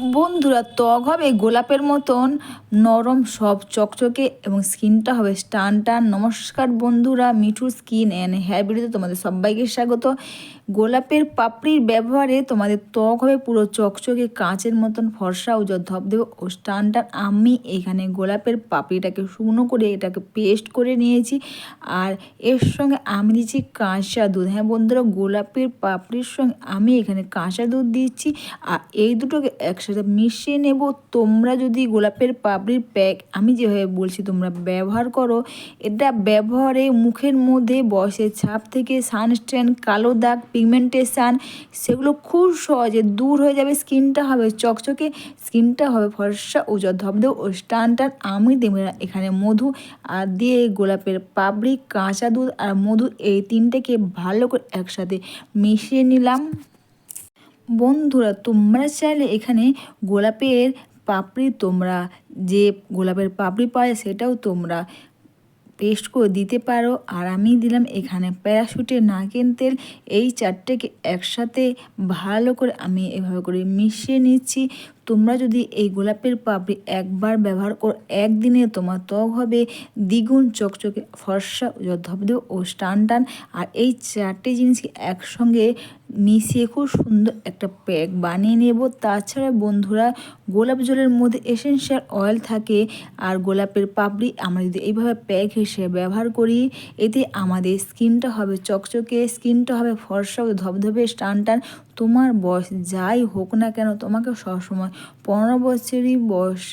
বন্ধুরা, ত্বক হবে গোলাপের মতন, নরম, সব চকচকে এবং স্কিনটা হবে স্টান টান নমস্কার বন্ধুরা মিঠু স্কিন অ্যান্ড হেয়ার তোমাদের সবাইকে স্বাগত। গোলাপের পাপড়ির ব্যবহারে তোমাদের ত্বক হবে পুরো চকচকে কাঁচের মতন ফর্সা ও ধবদেব ও টান টান আমি এখানে গোলাপের পাপড়িটাকে শুকনো করে এটাকে পেস্ট করে নিয়েছি। আর এর সঙ্গে আমি দিচ্ছি কাঁচা দুধ। হ্যাঁ বন্ধুরা, গোলাপের পাপড়ির সঙ্গে আমি এখানে কাঁচা দুধ দিচ্ছি। আর এই দুটোকে একসাথে মিশিয়ে নেব। তোমরা যদি গোলাপের পাপড়ির প্যাক, আমি যেভাবে বলছি তোমরা ব্যবহার করো। এটা ব্যবহারে মুখের মধ্যে বয়সের ছাপ থেকে সানস্ট্যান কালো দাগ পিগমেন্টেশান, সেগুলো খুব সহজে দূর হয়ে যাবে, স্কিনটা হবে চকচকে, স্কিনটা হবে ফর্সা ও ধবধব ও স্টান টান আমি দেবো এখানে মধু আর দিয়ে গোলাপের পাপড়ি, কাঁচা দুধ আর মধু, এই তিনটেকে ভালো করে একসাথে মিশিয়ে নিলাম। বন্ধুরা, তোমরা চাইলে এখানে গোলাপের পাপড়ি তোমরা, যে গোলাপের পাপড়ি পায় সেটাও তোমরা পেস্ট করে দিতে পারো। আর আমি দিলাম এখানে প্যারাশুটের নারকেল তেল। এই চারটেকে একসাথে ভালো করে আমি এভাবে করে মিশিয়ে নিচ্ছি। তোমরা যদি এই গোলাপের পাপড়ি একবার ব্যবহার করো, একদিনে তোমার ত্বক হবে দ্বিগুণ, চকচকে ফর্সা ধবধব ও স্টান টান আর এই চারটে জিনিসকে একসঙ্গে মিশিয়ে খুব সুন্দর একটা প্যাক বানিয়ে নেব। তাছাড়া বন্ধুরা, গোলাপ জলের মধ্যে এসেন্সিয়াল অয়েল থাকে আর গোলাপের পাপড়ি আমরা যদি এইভাবে প্যাক হিসেবে ব্যবহার করি, এতে আমাদের স্কিনটা হবে চকচকে, স্কিনটা হবে ফর্সা ধবধবে স্টান টান তোমার বয়স যাই হোক না কেন, তোমাকে সবসময় পনেরো বছরই বয়স।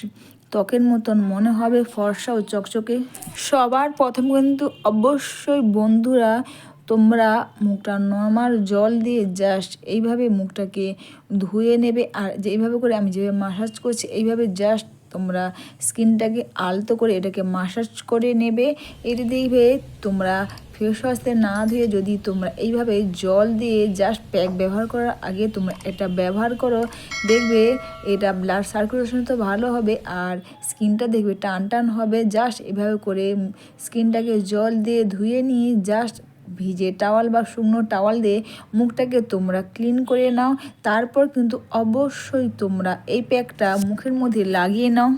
ত্বকের মতন মনে হবে, ফর্সা ও চকচকে। সবার প্রথম কিন্তু অবশ্যই বন্ধুরা, তোমরা মুখটা নর্মাল জল দিয়ে জাস্ট এইভাবে মুখটাকে ধুয়ে নেবে। আর যেইভাবে করে আমি যেভাবে মাসাজ করছি, এইভাবে জাস্ট তোমরা স্কিনটাকে আলতো করে এটাকে মাসাজ করে নেবে। এটা দেখবে তোমরা ফেস ওয়াশতে না ধুয়ে যদি তোমরা এইভাবে জল দিয়ে জাস্ট প্যাক ব্যবহার করার আগে তোমরা এটা ব্যবহার করো, দেখবে এটা ব্লাড সার্কুলেশন তো ভালো হবে আর স্কিনটা দেখবে টান টান হবে। জাস্ট এভাবে করে স্কিনটাকে জল দিয়ে ধুয়ে নিয়ে জাস্ট ভিজে টাওয়াল বা শুকনো টাওয়াল দিয়ে মুখটাকে তোমরা ক্লিন করে নাও। তারপর কিন্তু অবশ্যই তোমরা এই প্যাকটা মুখের মধ্যে লাগিয়ে নাও।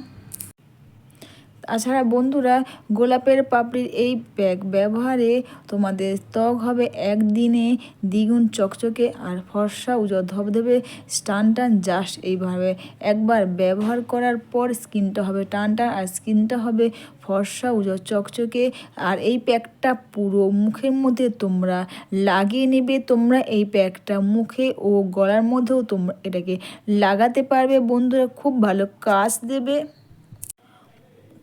তাছাড়া বন্ধুরা, গোলাপের পাপড়ির এই প্যাক ব্যবহারে তোমাদের ত্বক হবে একদিনে দ্বিগুণ চকচকে আর ফর্সা উজো ধবধবে স্টান টান জাস্ট এইভাবে। একবার ব্যবহার করার পর স্কিনটা হবে টান টান আর স্কিনটা হবে ফর্সা উজো চকচকে আর এই প্যাকটা পুরো মুখের মধ্যে তোমরা লাগিয়ে নেবে। তোমরা এই প্যাকটা মুখে ও গলার মধ্যেও তোমরা এটাকে লাগাতে পারবে। বন্ধুরা, খুব ভালো কাজ দেবে।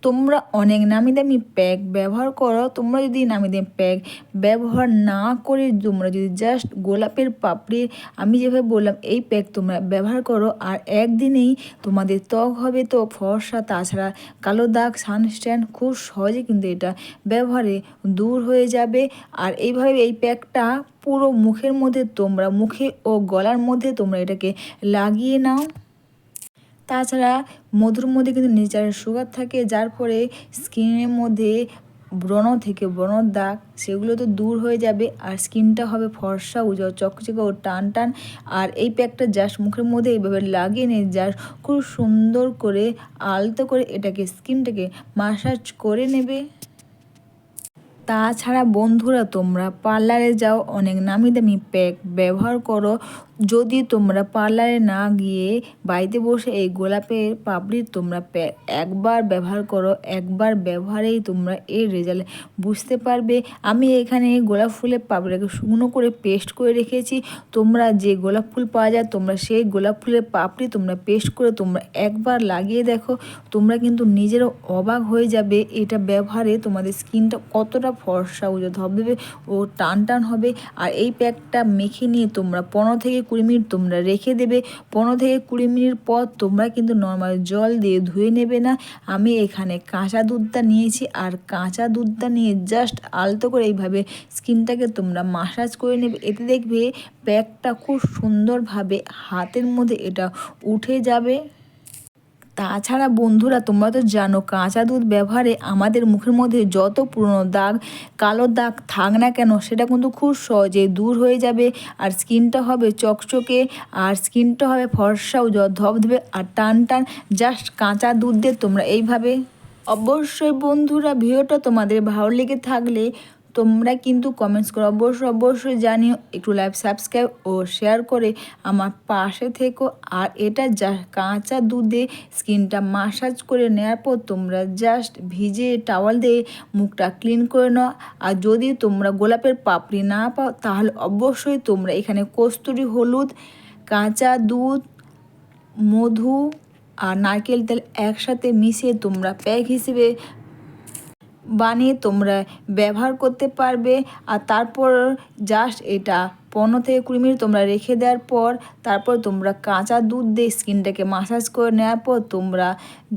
তোমরা অনেক নামি দামি প্যাক ব্যবহার করো। তোমরা যদি নামি দামি প্যাক ব্যবহার না করে তোমরা যদি জাস্ট গোলাপের পাপড়ি, আমি যেভাবে বললাম, এই প্যাক তোমরা ব্যবহার করো আর একদিনেই তোমাদের ত্বক হবে তো ফর্সা, তাছাড়া কালো দাগ সানস্ট্যান্ড খুব সহজে কিন্তু এটা ব্যবহারে দূর হয়ে যাবে। আর এইভাবে এই প্যাকটা পুরো মুখের মধ্যে তোমরা, মুখে ও গলার মধ্যে তোমরা এটাকে লাগিয়ে নাও। তাছাড়া মধুর মধ্যে কিন্তু নেচারের সুগার থাকে, যার ফলে স্কিনের মধ্যে ব্রণ থেকে ব্রণর দাগ সেগুলো তো দূর হয়ে যাবে আর স্কিনটা হবে ফর্সা, উজ্জ্বল, চকচকে ও টান টান। আর এই প্যাকটা জাস্ট মুখের মধ্যে এইভাবে লাগিয়ে নিয়ে জাস্ট খুব সুন্দর করে আলতো করে এটাকে স্কিনটাকে মাসাজ করে নেবে। তাছাড়া বন্ধুরা তোমরা পার্লারে যাও, অনেক নামি দামি প্যাক ব্যবহার করো। যদি তোমরা পার্লারে না গিয়ে বাড়িতে বসে এই গোলাপের পাপড়ি তোমরা একবার ব্যবহার করো, একবার ব্যবহারেই তোমরা এর রেজাল্ট বুঝতে পারবে। আমি এখানে গোলাপ ফুলের পাপড়িকে শুকনো করে পেস্ট করে রেখেছি। তোমরা যে গোলাপ ফুল পাওয়া যায়, তোমরা সেই গোলাপ ফুলের পাপড়ি তোমরা পেস্ট করে তোমরা একবার লাগিয়ে দেখো। তোমরা কিন্তু নিজেরও অবাক হয়ে যাবে এটা ব্যবহারে তোমাদের স্কিনটা কতটা ফর্সা উজো ধবধবে ও টান টান হবে। আর এই প্যাকটা মেখে নিয়ে তোমরা পনেরো থেকে কুড়ি মিনিট তোমরা রেখে দেবে। পনেরো থেকে কুড়ি মিনিট পর তোমরা কিন্তু নর্মাল জল দিয়ে ধুয়ে নেবে না। আমি এখানে কাঁচা দুধটা নিয়েছি আর কাঁচা দুধটা নিয়ে জাস্ট আলতো করে এইভাবে স্কিনটাকে তোমরা মাসাজ করে নেবে। এতে দেখবে প্যাকটা খুব সুন্দরভাবে হাতের মধ্যে এটা উঠে যাবে। তাছাড়া বন্ধুরা, তোমরা তো জানো, কাঁচা দুধ ব্যবহারে আমাদের মুখের মধ্যে যত পুরনো দাগ, কালো দাগ থাক না কেন, সেটা কিন্তু খুব সহজে দূর হয়ে যাবে আর স্কিনটা হবে চকচকে, আর স্কিনটা হবে ফর্সা ও ধবধবে আর টান টান। জাস্ট কাঁচা দুধ দিয়ে তোমরা এইভাবে। অবশ্যই বন্ধুরা, ভিডিওটা তোমাদের ভালো লেগে থাকলে তোমরা কিন্তু কমেন্টস করো অবশ্যই অবশ্যই জানিও। একটু লাইভ সাবস্ক্রাইব ও শেয়ার করে আমার পাশে থেকো। আর এটা যা কাঁচা দুধে স্কিনটা মাসাজ করে নেওয়ার পর তোমরা জাস্ট ভিজে টাওয়াল দিয়ে মুখটা ক্লিন করে নাও। আর যদি তোমরা গোলাপের পাপড়ি না পাও, তাহলে অবশ্যই তোমরা এখানে কস্তুরি হলুদ, কাঁচা দুধ, মধু আর নারকেল তেল একসাথে মিশিয়ে তোমরা প্যাক হিসেবে বানিয়ে তোমরা ব্যবহার করতে পারবে আর তারপর জাস্ট এটা। পনেরো থেকে কুড়ি মিনিট তোমরা রেখে দেওয়ার পর তারপর তোমরা কাঁচা দুধ দিয়ে স্কিনটাকে মাসাজ করে নেওয়ার পর তোমরা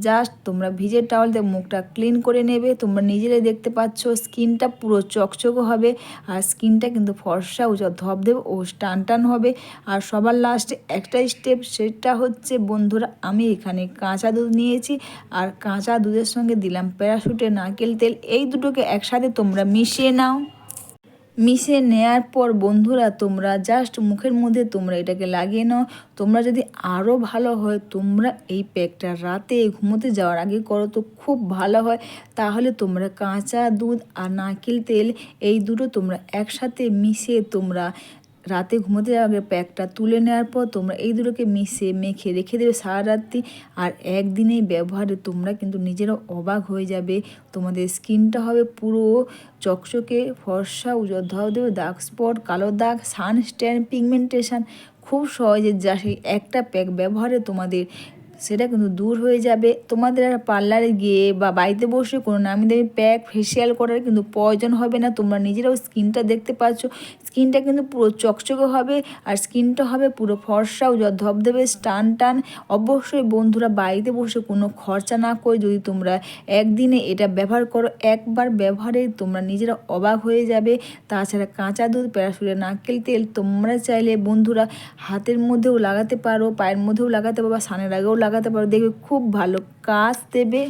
জাস্ট তোমরা ভিজের টাওয়াল দিয়ে মুখটা ক্লিন করে নেবে। তোমরা নিজেরাই দেখতে পাচ্ছ স্কিনটা পুরো চকচকে হবে আর স্কিনটা কিন্তু ফর্সা ও ধপ দেবে ও টান টান হবে। আর সবার লাস্টে একটা স্টেপ সেটা হচ্ছে, বন্ধুরা আমি এখানে কাঁচা দুধ নিয়েছি আর কাঁচা দুধের সঙ্গে দিলাম প্যারাশুটের নারকেল তেল, এই দুটোকে একসাথে তোমরা মিশিয়ে নাও। মিশিয়ে নেয়ার পর বন্ধুরা, তোমরা জাস্ট মুখের মধ্যে তোমরা এটাকে লাগিয়ে নাও। তোমরা যদি আরও ভালো হয়, তোমরা এই প্যাকটা রাতে ঘুমোতে যাওয়ার আগে করো তো খুব ভালো হয়। তাহলে তোমরা কাঁচা দুধ আর নারকেল তেল এই দুটো তোমরা একসাথে মিশিয়ে তোমরা রাতে ঘুমোতে যাওয়ার আগে প্যাকটা তুলে নেওয়ার পর তোমরা এই দুটোকে মিশে মেখে রেখে দেবে সারা রাত্রি। আর একদিনেই ব্যবহারে তোমরা কিন্তু নিজেরা অবাক হয়ে যাবে। তোমাদের স্কিনটা হবে পুরো চকচকে, ফর্সা ধাও দেবে দাগ স্পট কালো দাগ সানস্ট্যান্ড পিগমেন্টেশন খুব সহজে যা সেই একটা প্যাক ব্যবহারে তোমাদের সেটা কিন্তু দূর হয়ে যাবে। তোমাদের আর পার্লারে গিয়ে বা বাড়িতে বসে কোনো নামি দামি প্যাক ফেসিয়াল করার কিন্তু প্রয়োজন হবে না। তোমরা নিজেরাও স্কিনটা দেখতে পাচ্ছ। স্কিনটা কিন্তু পুরো চকচকে হবে আর স্কিনটা হবে পুরো ফর্সাও ধবধবে টান টান। অবশ্যই বন্ধুরা বাড়িতে বসে কোনো খরচা না করে যদি তোমরা একদিনে এটা ব্যবহার করো, একবার ব্যবহারে তোমরা নিজেরা অবাক হয়ে যাবে। তাছাড়া কাঁচা দুধ প্যারাশুটের নারকেল তেল তোমরা চাইলে বন্ধুরা হাতের মধ্যেও লাগাতে পারো, পায়ের মধ্যেও লাগাতে পারো বা সানের আগেও লাগাতে পারো। দেখবে খুব ভালো। কাজ দেবে।